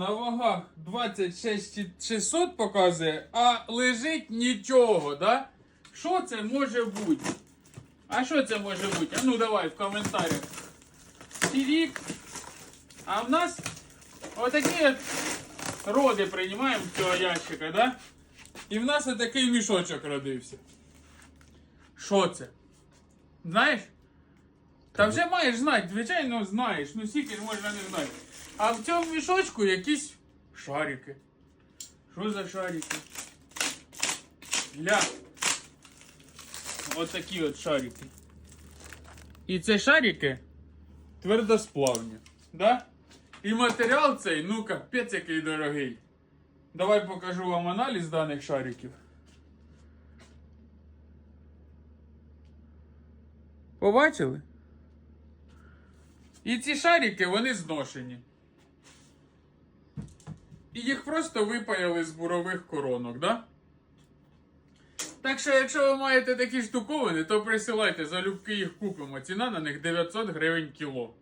На вагах 26 600 показує, а лежить нічого, да? Що це може бути? А що це може бути? А ну давай в коментарях. Тірік. А в нас отакі от роди приймаємо цього ящика, да? І в нас отакий мішочок родився. Що це? Знаєш? Та вже маєш знати, звичайно знаєш. Ну скільки можна не знати. А в цьому мішочку якісь шарики. Що за шарики? Ля. Ось такі от шарики. І це шарики твердосплавні. Да? І матеріал цей, ну капець який дорогий. Давай покажу вам аналіз даних шариків. Побачили? І ці шарики, вони зношені. І їх просто випаяли з бурових коронок, да? Так що, якщо ви маєте такі штуковини, то присилайте, залюбки їх купимо. Ціна на них 900 гривень кіло.